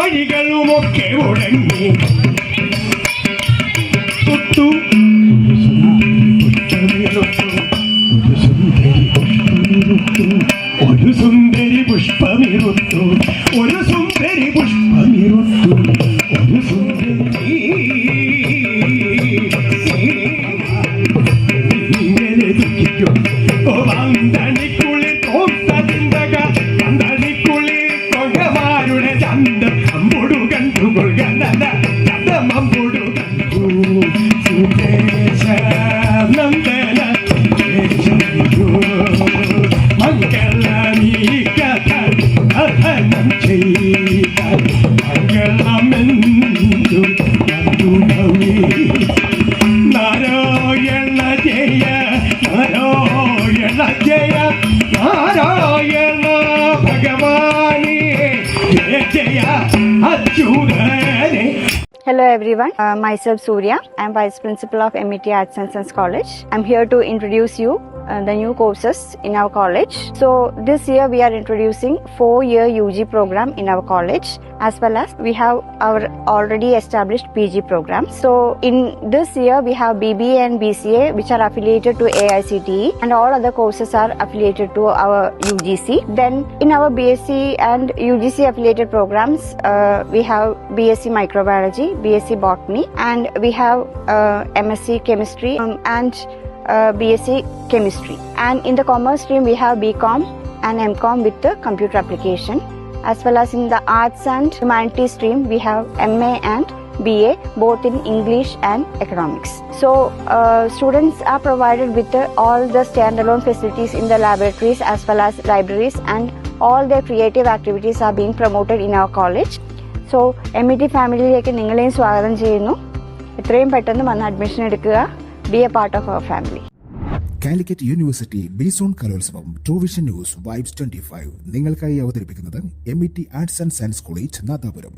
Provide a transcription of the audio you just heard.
വഴികളുമൊക്കെ ഉടങ്ങി തൊട്ടു ഒരു സുന്ദരി പുഷ്പമിരുത്തു Hello everyone, uh, myself Surya. I am Vice Principal of MET Arts and Science College. I am here to introduce you uh, the new courses in our college. So this year we are introducing four-year UG program in our college as well as we have our already established PG program. So in this year we have BBA and BCA which are affiliated to AICTE and all other courses are affiliated to our UGC. Then in our BSc and UGC affiliated programs uh, we have BSc Microbiology, BSc Botany and we have uh, MSc Chemistry um, and uh, BSc Chemistry. And in the commerce stream we have BCom and MCom with the computer application as well as in the arts and humanities stream we have MA and BA both in English and economics. So uh, students are provided with uh, all the standalone facilities in the laboratories as well as libraries and all their creative activities are being promoted in our college. So M E T ഫാമിലിയിലേക്ക് നിങ്ങളെയും സ്വാഗതം ചെയ്യുന്നു എത്രയും പെട്ടെന്ന് വന്ന് admission എടുക്കുക be a part of our family Calicut university B zone Kalolsavam Truevision news vibes twenty five നിങ്ങൾക്കായി അവതരിപ്പിക്കുന്നത് M E T arts and science college Nadapuram.